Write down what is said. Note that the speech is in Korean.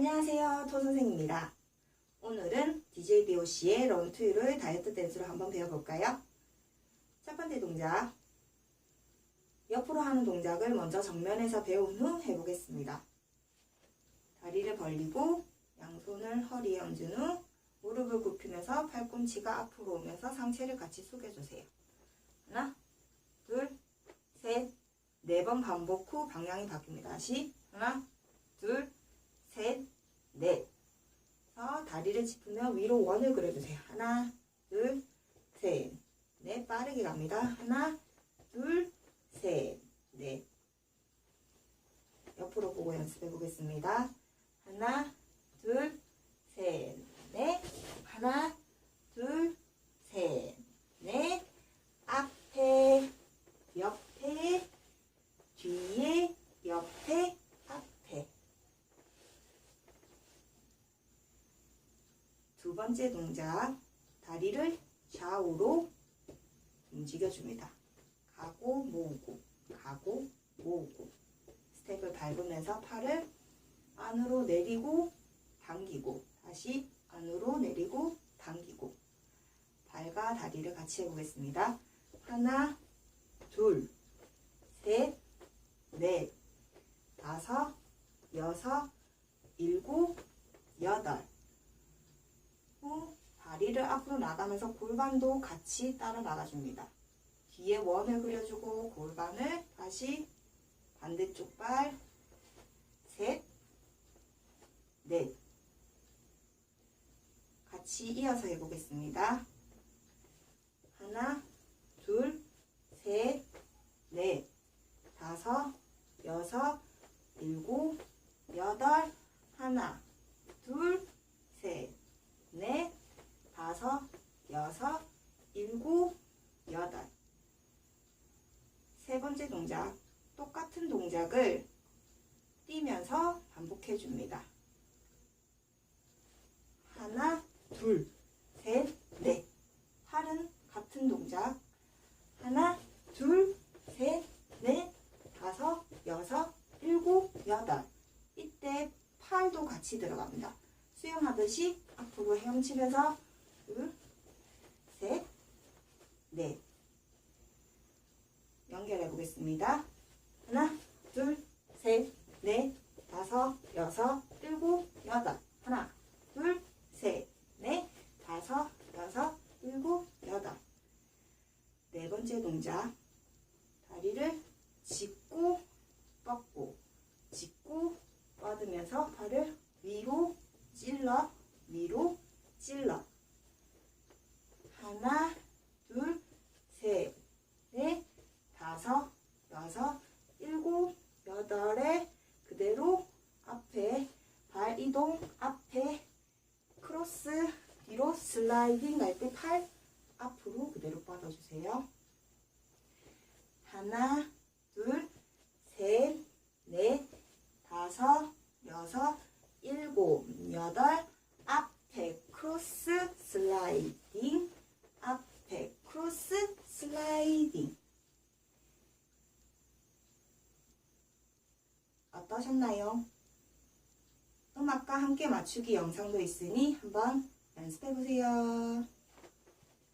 안녕하세요. 토선생입니다. 오늘은 DJDOC의 런투유를 다이어트 댄스로 한번 배워볼까요? 첫 번째 동작. 옆으로 하는 동작을 먼저 정면에서 배운 후 해보겠습니다. 다리를 벌리고 양손을 허리에 얹은 후 무릎을 굽히면서 팔꿈치가 앞으로 오면서 상체를 같이 숙여주세요. 하나, 둘, 셋, 네 번 반복 후 방향이 바뀝니다. 다시 하나, 둘, 셋, 넷. 어, 다리를 짚으며 위로 원을 그려주세요. 하나, 둘, 셋, 넷. 빠르게 갑니다. 하나, 둘, 셋, 넷. 옆으로 보고 연습해 보겠습니다. 하나, 둘, 셋, 넷. 하나, 둘, 셋, 넷. 앞에, 옆에, 뒤에, 앞에. 두 번째 동작, 다리를 좌우로 움직여줍니다. 가고, 모으고, 가고, 모으고. 스텝을 밟으면서 팔을 안으로 내리고, 당기고, 다시 안으로 내리고, 당기고. 발과 다리를 같이 해보겠습니다. 하나, 둘, 셋, 넷, 다섯, 여섯, 일곱, 여덟. 후 다리를 앞으로 나가면서 골반도 같이 따라 나가줍니다. 뒤에 원을 그려주고 골반을 다시 반대쪽 발 셋, 넷. 같이 이어서 해보겠습니다. 하나, 둘, 셋, 넷, 다섯, 여섯, 일곱, 여덟, 하나, 둘, 셋, 넷, 다섯, 여섯, 일곱, 여덟. 세 번째 동작. 똑같은 동작을 뛰면서 반복해 줍니다. 하나, 둘, 셋, 넷. 팔은 같은 동작. 하나, 둘, 셋, 넷, 다섯, 여섯, 일곱, 여덟. 이때 팔도 같이 들어갑니다. 수영하듯이 앞으로 헤엄치면서 둘, 셋, 넷. 연결해 보겠습니다. 하나, 둘, 셋, 넷, 다섯, 여섯, 일곱, 여덟. 하나, 둘, 셋, 넷, 다섯, 여섯, 일곱, 여덟. 네 번째 동작. 다리를 짚고 뻗고 짚고 뻗으면서 팔을 위로 찔러 위로 찔러 하나 둘셋넷 다섯 여섯 일곱 여덟에 그대로 앞에 발 이동 앞에 크로스 뒤로 슬라이딩 갈때팔 앞으로 그대로 뻗어주세요. 하나, 둘, 셋, 넷, 다섯, 여섯, 일곱, 여덟, 앞에 크로스 슬라이딩, 앞에 크로스 슬라이딩. 어떠셨나요? 함께 맞추기 영상도 있으니 한번 연습해 보세요.